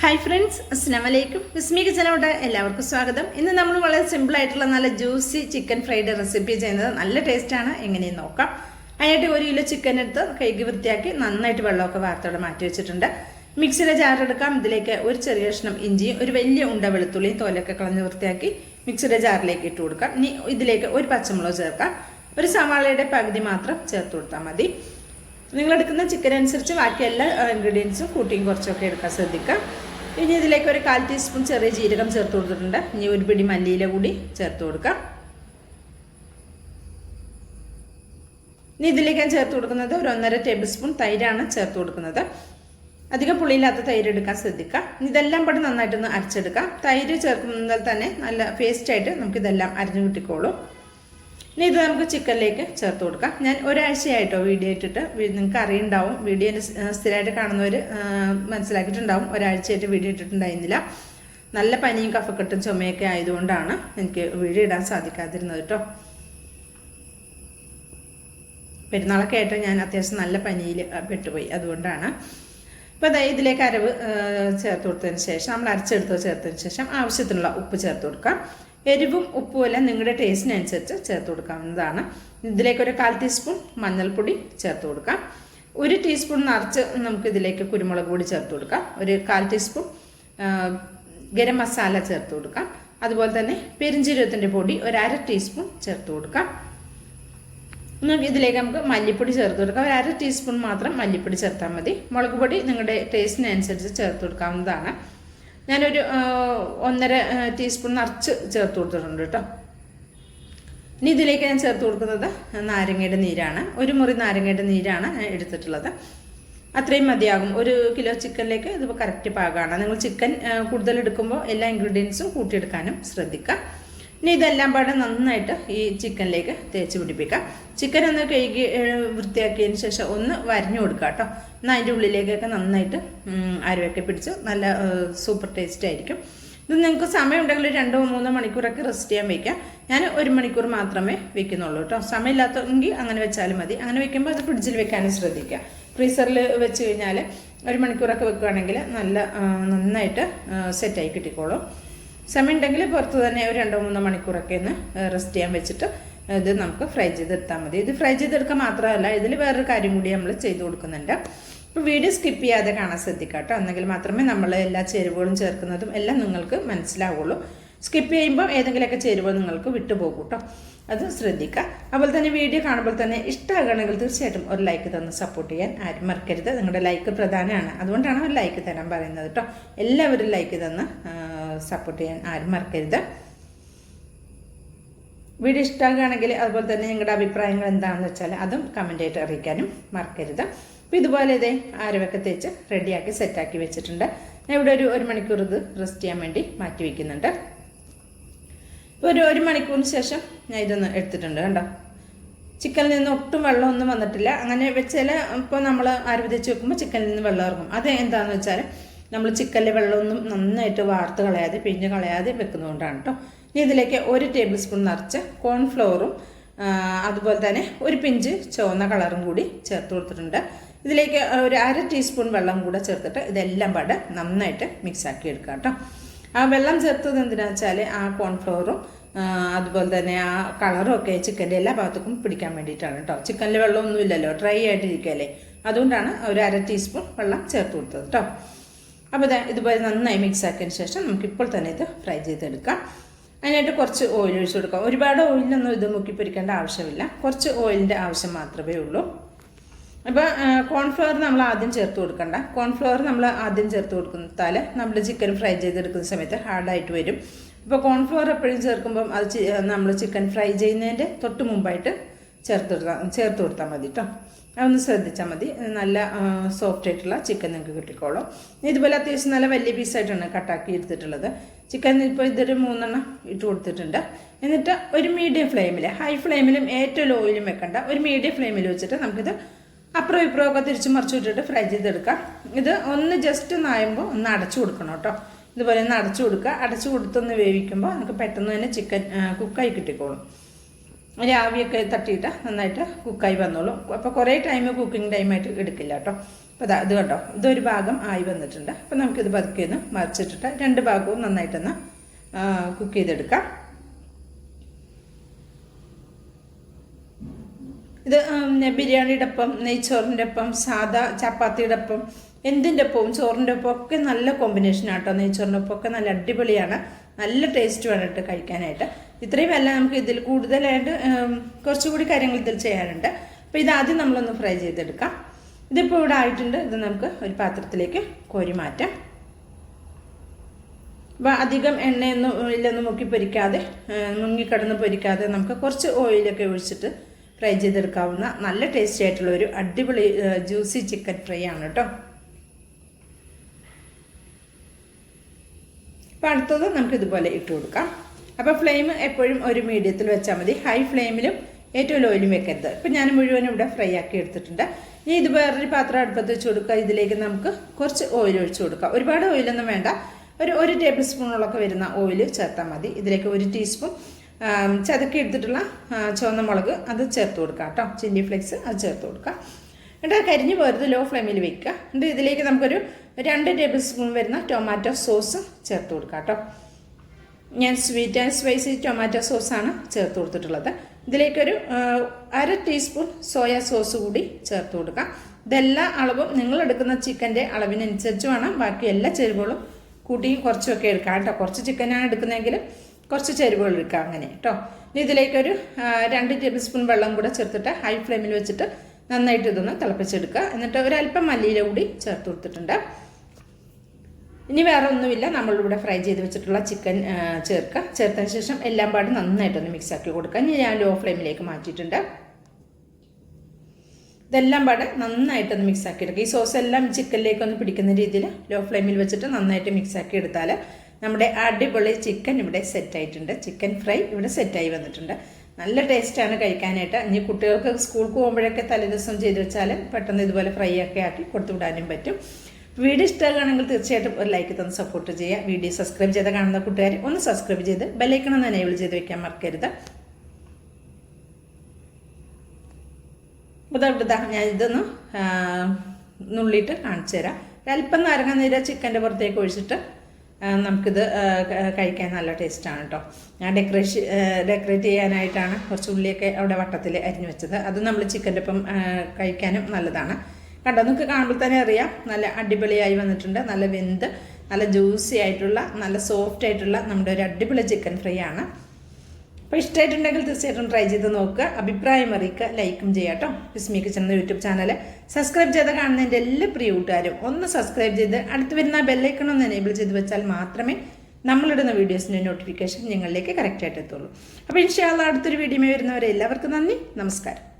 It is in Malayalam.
ഹായ് ഫ്രണ്ട്സ് അസ്സാം വിസ്മി കിച്ചനോട് എല്ലാവർക്കും സ്വാഗതം. ഇന്ന് നമ്മൾ വളരെ സിമ്പിൾ ആയിട്ടുള്ള നല്ല ജ്യൂസി ചിക്കൻ ഫ്രൈഡ് റെസിപ്പി ചെയ്യുന്നത് നല്ല ടേസ്റ്റാണ് എങ്ങനെയും നോക്കാം. അതിനായിട്ട് ഒരു കിലോ ചിക്കൻ എടുത്ത് കൈക്ക് വൃത്തിയാക്കി നന്നായിട്ട് വെള്ളമൊക്കെ വാർത്തോടെ മാറ്റി വെച്ചിട്ടുണ്ട്. മിക്സിയുടെ ജാർ എടുക്കാം. ഇതിലേക്ക് ഒരു ചെറിയ കഷ്ണം ഇഞ്ചിയും ഒരു വലിയ ഉണ്ട വെളുത്തുള്ളിയും തോലൊക്കെ കളഞ്ഞ് വൃത്തിയാക്കി മിക്സിയുടെ ജാറിലേക്ക് ഇട്ട് കൊടുക്കാം. ഇനി ഇതിലേക്ക് ഒരു പച്ചമുളക് ചേർക്കാം. ഒരു സവാളയുടെ പകുതി മാത്രം ചേർത്ത് കൊടുത്താൽ മതി. നിങ്ങൾ എടുക്കുന്ന ചിക്കൻ അനുസരിച്ച് ബാക്കി എല്ലാ ഇൻഗ്രീഡിയൻസും കൂട്ടിയും കുറച്ചൊക്കെ എടുക്കാൻ ശ്രദ്ധിക്കുക. ഇനി ഇതിലേക്ക് ഒരു കാൽ ടീസ്പൂൺ ചെറിയ ജീരകം ചേർത്ത് കൊടുത്തിട്ടുണ്ട്. ഇനി ഒരു പിടി മല്ലിയില കൂടി ചേർത്ത് കൊടുക്കാം ഇനി ഇതിലേക്ക് ഞാൻ ചേർത്ത് കൊടുക്കുന്നത് ഒരു ഒന്നര ടേബിൾ സ്പൂൺ തൈരാണ് ചേർത്ത് കൊടുക്കുന്നത്. അധികം പുളിയില്ലാത്ത തൈര് എടുക്കാൻ ശ്രദ്ധിക്കുക. ഇതെല്ലാം പടി നന്നായിട്ടൊന്ന് അരച്ചെടുക്കാം തൈര് ചേർക്കുന്നതിൽ തന്നെ നല്ല പേസ്റ്റായിട്ട് നമുക്കിതെല്ലാം അരിഞ്ഞു കിട്ടിക്കോളും. ഇനി ഇത് നമുക്ക് ചിക്കനിലേക്ക് ചേർത്ത് കൊടുക്കാം. ഞാൻ ഒരാഴ്ചയായിട്ടോ വീഡിയോ ഇട്ടിട്ട് നിങ്ങൾക്ക് അറിയുണ്ടാവും. വീഡിയോ സ്ഥിരമായിട്ട് കാണുന്നവർ മനസ്സിലാക്കിയിട്ടുണ്ടാവും. ഒരാഴ്ചയായിട്ട് വീഡിയോ ഇട്ടിട്ടുണ്ടായിരുന്നില്ല. നല്ല പനിയും കഫക്കെട്ടും ചുമയൊക്കെ ആയതുകൊണ്ടാണ് എനിക്ക് വീഡിയോ ഇടാൻ സാധിക്കാതിരുന്നത് കേട്ടോ പെരുന്നാളൊക്കെ ആയിട്ട് ഞാൻ അത്യാവശ്യം നല്ല പനിയിൽ പെട്ടുപോയി. അതുകൊണ്ടാണ്. അപ്പോൾ അതായത് ഇതിലേക്ക് അരവ് ചേർത്ത് കൊടുത്തതിന് ശേഷം നമ്മൾ അരച്ചെടുത്ത് ചേർത്തതിന് ശേഷം ആവശ്യത്തിനുള്ള ഉപ്പ് ചേർത്ത് കൊടുക്കാം. എരിവും ഉപ്പും എല്ലാം നിങ്ങളുടെ ടേസ്റ്റിനനുസരിച്ച് ചേർത്ത് കൊടുക്കാവുന്നതാണ്. ഇതിലേക്ക് ഒരു കാൽ ടീസ്പൂൺ മഞ്ഞൾപ്പൊടി ചേർത്ത് കൊടുക്കാം. ഒരു ടീസ്പൂൺ നിറച്ച് നമുക്ക് ഇതിലേക്ക് കുരുമുളക് പൊടി ചേർത്ത് കൊടുക്കാം. ഒരു കാൽ ടീസ്പൂൺ ഗരം മസാല ചേർത്ത് കൊടുക്കാം. അതുപോലെ തന്നെ പെരിഞ്ചീരകത്തിന്റെ പൊടി ഒരു അര ടീസ്പൂൺ ചേർത്ത് കൊടുക്കാം. നമുക്ക് ഇതിലേക്ക് നമുക്ക് മല്ലിപ്പൊടി ചേർത്ത് കൊടുക്കാം. ഒരു അര ടീസ്പൂൺ മാത്രം മല്ലിപ്പൊടി ചേർത്താൽ മതി. മുളക് പൊടി നിങ്ങളുടെ ടേസ്റ്റിനനുസരിച്ച് ചേർത്ത് കൊടുക്കാവുന്നതാണ്. ഞാനൊരു ഒന്നര ടീസ്പൂൺ നിറച്ച് ചേർത്ത് കൊടുത്തിട്ടുണ്ട് കേട്ടോ. ഇനി ഇതിലേക്ക് ഞാൻ ചേർത്ത് കൊടുക്കുന്നത് നാരങ്ങയുടെ നീരാണ്. ഒരു മുറി നാരങ്ങയുടെ നീരാണ് എടുത്തിട്ടുള്ളത്. അത്രയും മതിയാകും. ഒരു കിലോ ചിക്കനിലേക്ക് ഇതിപ്പോൾ കറക്റ്റ് പാകമാണ് നിങ്ങൾ ചിക്കൻ കൂടുതൽ എടുക്കുമ്പോൾ എല്ലാ ഇൻഗ്രീഡിയൻസും കൂട്ടിയെടുക്കാനും ശ്രദ്ധിക്കുക. ഇനി ഇതെല്ലാം പാടെ നന്നായിട്ട് ഈ ചിക്കനിലേക്ക് തേച്ച് പിടിപ്പിക്കാം. ചിക്കൻ ഒന്ന് കഴുകി വൃത്തിയാക്കിയതിന് ശേഷം ഒന്ന് വരഞ്ഞു കൊടുക്കുക കേട്ടോ. എന്നാൽ അതിന്റെ ഉള്ളിലേക്കൊക്കെ നന്നായിട്ട് അരവൊക്കെ പിടിച്ച് നല്ല സൂപ്പർ ടേസ്റ്റ് ആയിരിക്കും. ഇത് നിങ്ങൾക്ക് സമയമുണ്ടെങ്കിൽ രണ്ടോ മൂന്നോ മണിക്കൂറൊക്കെ റെസ്റ്റ് ചെയ്യാൻ വയ്ക്കാം ഞാൻ ഒരു മണിക്കൂർ മാത്രമേ വെക്കുന്നുള്ളൂ കേട്ടോ. സമയമില്ലാത്തെങ്കിൽ അങ്ങനെ വെച്ചാലും മതി. അങ്ങനെ വെക്കുമ്പോൾ അത് ഫ്രിഡ്ജിൽ വെക്കാനും ശ്രദ്ധിക്കുക ഫ്രീസറിൽ വെച്ച് കഴിഞ്ഞാൽ ഒരു മണിക്കൂറൊക്കെ വെക്കുകയാണെങ്കിൽ നല്ല നന്നായിട്ട് സെറ്റായി കിട്ടിക്കോളും. സമയമുണ്ടെങ്കിൽ പുറത്ത് തന്നെ ഒരു രണ്ടോ മൂന്നോ മണിക്കൂറൊക്കെ ഒന്ന് റെസ്റ്റ് ചെയ്യാൻ വെച്ചിട്ട് ഇത് നമുക്ക് ഫ്രൈ ചെയ്തെടുത്താൽ മതി. ഇത് ഫ്രൈ ചെയ്തെടുക്കുക മാത്രമല്ല ഇതിൽ വേറൊരു കാര്യം കൂടി നമ്മൾ ചെയ്ത് കൊടുക്കുന്നുണ്ട്. ഇപ്പോൾ വീഡിയോ സ്കിപ്പ് ചെയ്യാതെ കാണാൻ ശ്രദ്ധിക്കുക കേട്ടോ. എന്നെങ്കിൽ മാത്രമേ നമ്മൾ എല്ലാ ചേരുവകളും ചേർക്കുന്നതും എല്ലാം നിങ്ങൾക്ക് മനസ്സിലാവുള്ളൂ. സ്കിപ്പ് ചെയ്യുമ്പോൾ ഏതെങ്കിലുമൊക്കെ ചേരുവ നിങ്ങൾക്ക് വിട്ടുപോകും കേട്ടോ. അത് ശ്രദ്ധിക്കുക. അതുപോലെ തന്നെ വീഡിയോ കാണുമ്പോൾ തന്നെ ഇഷ്ടമാകണമെങ്കിൽ തീർച്ചയായിട്ടും ഒരു ലൈക്ക് തന്ന് സപ്പോർട്ട് ചെയ്യാൻ ആരും മറക്കരുത്. നിങ്ങളുടെ ലൈക്ക് പ്രധാനമാണ്. അതുകൊണ്ടാണ് ഒരു ലൈക്ക് തരാൻ പറയുന്നത് കേട്ടോ. എല്ലാവരും ലൈക്ക് തന്ന് സപ്പോർട്ട് ചെയ്യാൻ ആരും മറക്കരുത്. വീഡിയോ ഇഷ്ടമാകുകയാണെങ്കിൽ അതുപോലെ തന്നെ നിങ്ങളുടെ അഭിപ്രായങ്ങൾ എന്താണെന്ന് വെച്ചാൽ അതും കമന്റായിട്ട് അറിയിക്കാനും മറക്കരുത്. അപ്പോൾ ഇതുപോലെ ഇതേ ആരവൊക്കെ തേച്ച് റെഡിയാക്കി സെറ്റാക്കി വെച്ചിട്ടുണ്ട്. ഞാൻ ഇവിടെ ഒരു ഒരു മണിക്കൂർ ഇത് റെസ്റ്റ് ചെയ്യാൻ വേണ്ടി മാറ്റി വയ്ക്കുന്നുണ്ട് ഇപ്പോൾ ഒരു ഒരു മണിക്കൂറിന് ശേഷം ഞാൻ ഇതൊന്ന് എടുത്തിട്ടുണ്ട് കണ്ടോ? ചിക്കനിൽ നിന്ന് ഒട്ടും വെള്ളമൊന്നും വന്നിട്ടില്ല. അങ്ങനെ വെച്ചാൽ ഇപ്പോൾ നമ്മൾ ആരവ് തേച്ച് വെക്കുമ്പോൾ ചിക്കനിൽ നിന്ന് വെള്ളം ഇറങ്ങും. അത് എന്താണെന്ന് വെച്ചാൽ നമ്മൾ ചിക്കനിലെ വെള്ളമൊന്നും നന്നായിട്ട് വാർത്ത് കളയാതെ പിഴിഞ്ഞ് കളയാതെ വെക്കുന്നതുകൊണ്ടാണ് കേട്ടോ ഇനി ഇതിലേക്ക് ഒരു ടേബിൾ സ്പൂൺ നിറച്ച് കോൺഫ്ലോറും അതുപോലെ തന്നെ ഒരു പിഞ്ച് ചുവന്ന കളറും കൂടി ചേർത്ത് കൊടുത്തിട്ടുണ്ട്. ഇതിലേക്ക് ഒരു അര ടീസ്പൂൺ വെള്ളം കൂടെ ചേർത്തിട്ട് ഇതെല്ലാം പാടെ നന്നായിട്ട് മിക്സാക്കി എടുക്കുക കേട്ടോ ആ വെള്ളം ചേർത്തത് എന്തിനാണെന്ന് വെച്ചാൽ ആ കോൺഫ്ലോറും അതുപോലെ തന്നെ ആ കളറും ഒക്കെ ചിക്കന്റെ എല്ലാ ഭാഗത്തേക്കും പിടിക്കാൻ വേണ്ടിയിട്ടാണ് കേട്ടോ ചിക്കനിൽ വെള്ളമൊന്നുമില്ലല്ലോ ഡ്രൈ ആയിട്ടിരിക്കുകയല്ലേ? അതുകൊണ്ടാണ് ഒരു അര ടീസ്പൂൺ വെള്ളം ചേർത്ത് കൊടുത്തത് കേട്ടോ അപ്പോൾ ഇതാ ഇതുപോലെ നന്നായി മിക്സ് ആക്കിയതിന് ശേഷം നമുക്ക് ഇപ്പോൾ തന്നെ ഇത് ഫ്രൈ ചെയ്തെടുക്കാം. അതിനായിട്ട് കുറച്ച് ഓയിൽ ഒഴിച്ച് കൊടുക്കാം. ഒരുപാട് ഓയിലൊന്നും ഇത് മുക്കി പൊരിക്കേണ്ട ആവശ്യമില്ല. കുറച്ച് ഓയിലിന്റെ ആവശ്യം മാത്രമേ ഉള്ളൂ. അപ്പോൾ കോൺഫ്ലവർ നമ്മൾ ആദ്യം ചേർത്ത് കൊടുക്കണ്ട. കോൺഫ്ലവർ നമ്മൾ ആദ്യം ചേർത്ത് കൊടുക്കുന്നതാൽ നമ്മൾ ചിക്കൻ ഫ്രൈ ചെയ്തെടുക്കുന്ന സമയത്ത് ഹാർഡായിട്ട് വരും. ഇപ്പോൾ കോൺഫ്ലവർ എപ്പോഴും ചേർക്കുമ്പം അത് നമ്മൾ ചിക്കൻ ഫ്രൈ ചെയ്യുന്നതിന്റെ തൊട്ട് മുമ്പായിട്ട് ചേർത്ത് കൊടുത്താൽ ചേർത്ത് കൊടുത്താൽ മതി കേട്ടോ അതൊന്ന് ശ്രദ്ധിച്ചാൽ മതി. നല്ല സോഫ്റ്റ് ആയിട്ടുള്ള ചിക്കൻ നിങ്ങൾക്ക് കിട്ടിക്കോളും. ഇതുപോലെ അത്യാവശ്യം നല്ല വലിയ പീസായിട്ടാണ് കട്ടാക്കി എടുത്തിട്ടുള്ളത്. ചിക്കൻ ഇപ്പോൾ ഇതൊരു മൂന്നെണ്ണം ഇട്ട് കൊടുത്തിട്ടുണ്ട്. എന്നിട്ട് ഒരു മീഡിയം ഫ്ലെയിമിൽ ഹൈ ഫ്ലെയിമിലും ഏറ്റവും ലോയിലും വെക്കണ്ട. ഒരു മീഡിയം ഫ്ലെയിമിൽ വെച്ചിട്ട് നമുക്കിത് അപ്പുറം ഇപ്പുറം ഒക്കെ തിരിച്ച് മറിച്ച് വിട്ടിട്ട് ഫ്രൈ ചെയ്തെടുക്കാം. ഇത് ഒന്ന് ജസ്റ്റ് ഒന്ന് ആയുമ്പോൾ ഒന്ന് അടച്ചു കൊടുക്കണം കേട്ടോ. ഇതുപോലെ ഒന്ന് അടച്ചു കൊടുക്കുക. അടച്ചു കൊടുത്തൊന്ന് വേവിക്കുമ്പോൾ നമുക്ക് പെട്ടെന്ന് തന്നെ ചിക്കൻ കുക്കായി കിട്ടിക്കോളും. ആവിയൊക്കെ തട്ടിയിട്ട് നന്നായിട്ട് കുക്കായി വന്നോളും. അപ്പോൾ കുറേ ടൈം കുക്കിംഗ് ടൈമായിട്ട് എടുക്കില്ല കേട്ടോ. അപ്പോൾ ഇതാ കണ്ടോ? ഇതൊരു ഭാഗം ആയി വന്നിട്ടുണ്ട്. അപ്പോൾ നമുക്കിത് പതുക്കെ ഒന്ന് മറിച്ചിട്ടിട്ട് രണ്ട് ഭാഗവും നന്നായിട്ടൊന്ന് കുക്ക് ചെയ്തെടുക്കാം. ഇത് ബിരിയാണിയുടെ ഒപ്പം നെയ്ച്ചോറിന്റെ ഒപ്പം സാദാ ചപ്പാത്തിയുടെ ഒപ്പം എന്തിന്റെ ഒപ്പവും ചോറിന്റെ ഒപ്പം ഒക്കെ നല്ല കോമ്പിനേഷൻ ആട്ടോ നെയ്ച്ചോറിന്റെ ഒപ്പം ഒക്കെ നല്ല അടിപൊളിയാണ്. നല്ല ടേസ്റ്റ് വേണ്ടിട്ട് കഴിക്കാനായിട്ട്. ഇത്രയും അല്ല നമുക്ക് ഇതിൽ കൂടുതലായിട്ട് കുറച്ചുകൂടി കാര്യങ്ങൾ ഇതിൽ ചെയ്യാനുണ്ട്. അപ്പോൾ ഇത് ആദ്യം നമ്മളൊന്ന് ഫ്രൈ ചെയ്തെടുക്കാം. ഇതിപ്പോൾ ഇവിടെ ആയിട്ടുണ്ട്. ഇത് നമുക്ക് ഒരു പാത്രത്തിലേക്ക് കോരി മാറ്റാം. അപ്പോൾ അധികം എണ്ണയൊന്നും ഇല്ലൊന്നും മുക്കി പൊരിക്കാതെ മുങ്ങിക്കിടന്ന് പൊരിക്കാതെ നമുക്ക് കുറച്ച് ഓയിലൊക്കെ ഒഴിച്ചിട്ട് ഫ്രൈ ചെയ്തെടുക്കാവുന്ന നല്ല ടേസ്റ്റി ആയിട്ടുള്ള ഒരു അടിപൊളി ജ്യൂസി ചിക്കൻ ഫ്രൈ ആണ് കേട്ടോ. അപ്പോൾ അടുത്തത് നമുക്ക് ഇതുപോലെ ഇട്ട് കൊടുക്കാം. അപ്പോൾ ഫ്ലെയിം എപ്പോഴും ഒരു മീഡിയത്തിൽ വെച്ചാൽ മതി. ഹൈ ഫ്ലെയിമിലും ഏറ്റവും ലോയിലും വെക്കരുത് ഇപ്പം ഞാൻ മുഴുവനും ഇവിടെ ഫ്രൈ ആക്കി എടുത്തിട്ടുണ്ട്. ഇനി ഇത് വേറൊരു പാത്രം അടുപ്പത്ത് വെച്ച് കൊടുക്കുക. ഇതിലേക്ക് നമുക്ക് കുറച്ച് ഓയിൽ ഒഴിച്ചു കൊടുക്കാം. ഒരുപാട് ഓയിലൊന്നും വേണ്ട. ഒരു ഒരു ടേബിൾ സ്പൂണുകളൊക്കെ വരുന്ന ഓയിൽ ചേർത്താൽ മതി. ഇതിലേക്ക് ഒരു ടീസ്പൂൺ ചതക്കി എടുത്തിട്ടുള്ള ചുവന്ന മുളക് അത് ചേർത്ത് കൊടുക്കാം കേട്ടോ. ചില്ലി ഫ്ലെക്സ് അത് ചേർത്ത് കൊടുക്കുക എന്നിട്ട് കരിഞ്ഞ് പോരുത് ലോ ഫ്ലെയിമിൽ വെക്കുക. എന്നിട്ട് ഇതിലേക്ക് നമുക്കൊരു രണ്ട് ടേബിൾ സ്പൂൺ വരുന്ന ടൊമാറ്റോ സോസ് ചേർത്ത് കൊടുക്കാം കേട്ടോ. ഞാൻ സ്വീറ്റ് ആൻഡ് സ്പൈസി ടൊമാറ്റോ സോസാണ് ചേർത്ത് കൊടുത്തിട്ടുള്ളത്. ഇതിലേക്കൊരു അര ടീസ്പൂൺ സോയ സോസ് കൂടി ചേർത്ത് കൊടുക്കാം. ഇതെല്ലാ അളവും നിങ്ങൾ എടുക്കുന്ന ചിക്കന്റെ അളവിനനുസരിച്ച് വേണം. ബാക്കി എല്ലാ ചേരുവകളും കൂട്ടിയും കുറച്ചുമൊക്കെ എടുക്കാം കേട്ടോ. കുറച്ച് ചിക്കനാണ് എടുക്കുന്നതെങ്കിൽ കുറച്ച് ചേരുവകൾ എടുക്കാം അങ്ങനെ കേട്ടോ. ഇനി ഇതിലേക്കൊരു രണ്ട് ടേബിൾ സ്പൂൺ വെള്ളം കൂടെ ചേർത്തിട്ട് ഹൈ ഫ്ലെയിമിൽ വെച്ചിട്ട് നന്നായിട്ട് ഇതൊന്ന് തിളപ്പിച്ചെടുക്കുക. എന്നിട്ട് ഒരല്പം മല്ലിയില കൂടി ചേർത്ത് കൊടുത്തിട്ടുണ്ട്. ഇനി വേറെ ഒന്നുമില്ല. നമ്മളിവിടെ ഫ്രൈ ചെയ്ത് വെച്ചിട്ടുള്ള ചിക്കൻ ചേർക്കുക ചേർത്തതിന് ശേഷം എല്ലാം പാടും നന്നായിട്ടൊന്ന് മിക്സ് ആക്കി കൊടുക്കുക ഇനി ഞാൻ ലോ ഫ്ലെയിമിലേക്ക് മാറ്റിയിട്ടുണ്ട്. ഇതെല്ലാം പാടെ നന്നായിട്ടൊന്ന് മിക്സ് ആക്കി എടുക്കുക ഈ സോസ് എല്ലാം ചിക്കനിലേക്ക് ഒന്ന് പിടിക്കുന്ന രീതിയിൽ ലോ ഫ്ലെയിമിൽ വെച്ചിട്ട് നന്നായിട്ട് മിക്സ് ആക്കി എടുത്താൽ നമ്മുടെ അടിപൊളി ചിക്കൻ ഇവിടെ സെറ്റായിട്ടുണ്ട് ചിക്കൻ ഫ്രൈ ഇവിടെ സെറ്റായി വന്നിട്ടുണ്ട്. നല്ല ടേസ്റ്റാണ് കഴിക്കാനായിട്ട്. ഇനി കുട്ടികൾക്ക് സ്കൂൾക്ക് പോകുമ്പോഴൊക്കെ തലേദിവസം ചെയ്ത് വെച്ചാൽ പെട്ടെന്ന് ഇതുപോലെ ഫ്രൈ ഒക്കെ ആക്കി കൊടുത്തു വിടാനും പറ്റും. വീഡിയോ ഇഷ്ടമാണെങ്കിൽ തീർച്ചയായിട്ടും ഒരു ലൈക്ക് തന്ന് സപ്പോർട്ട് ചെയ്യുക. വീഡിയോ സബ്സ്ക്രൈബ് ചെയ്ത് കാണുന്ന കൂട്ടുകാർ ഒന്ന് സബ്സ്ക്രൈബ് ചെയ്ത് ബെല്ലൈക്കണം ഒന്ന് എനേബിൾ ചെയ്ത് വെക്കാൻ മറക്കരുത്. ഉദാ ഞാൻ ഇതൊന്ന് നുള്ളിയിട്ട് കാണിച്ചു തരാം. അല്പം നാരങ്ങ നീര ചിക്കന്റെ പുറത്തേക്ക് ഒഴിച്ചിട്ട് നമുക്കിത് കഴിക്കാൻ നല്ല ടേസ്റ്റാണ് കേട്ടോ ഞാൻ ഡെക്കറേഷൻ ഡെക്കറേറ്റ് ചെയ്യാനായിട്ടാണ് കുറച്ച് ഉള്ളിയൊക്കെ അവിടെ വട്ടത്തിൽ അരിഞ്ഞു വെച്ചത്. അത് നമ്മൾ ചിക്കന്റെ ഒപ്പം കഴിക്കാനും നല്ലതാണ്. കണ്ടോ നിങ്ങൾക്ക് കാണുമ്പോൾ തന്നെ അറിയാം. നല്ല അടിപൊളിയായി വന്നിട്ടുണ്ട്. നല്ല വെന്ത് നല്ല ജ്യൂസി ആയിട്ടുള്ള നല്ല സോഫ്റ്റ് ആയിട്ടുള്ള നമ്മുടെ ഒരു അടിപൊളി ചിക്കൻ ഫ്രൈ ആണ് അപ്പോൾ ഇഷ്ടമായിട്ടുണ്ടെങ്കിൽ തീർച്ചയായിട്ടും ട്രൈ ചെയ്ത് നോക്കുക അഭിപ്രായം അറിയിക്കുക ലൈക്കും ചെയ്യാം കേട്ടോ. വിസ്മി കിച്ചൻ എന്ന യൂട്യൂബ് ചാനൽ സബ്സ്ക്രൈബ് ചെയ്ത് കാണുന്ന എന്റെ എല്ലാ പ്രിയ കൂട്ടുകാരും ഒന്ന് സബ്സ്ക്രൈബ് ചെയ്ത് അടുത്ത് വരുന്ന ബെല്ലൈക്കൺ ഒന്ന് എനേബിൾ ചെയ്ത് വെച്ചാൽ മാത്രമേ നമ്മളിടുന്ന വീഡിയോസിന്റെ നോട്ടിഫിക്കേഷൻ നിങ്ങളിലേക്ക് കറക്റ്റായിട്ട് എത്തുള്ളൂ. അപ്പോൾ ഇൻഷാല്ല അടുത്തൊരു വീഡിയോ വരുന്നവരെ എല്ലാവർക്കും നന്ദി. നമസ്കാരം.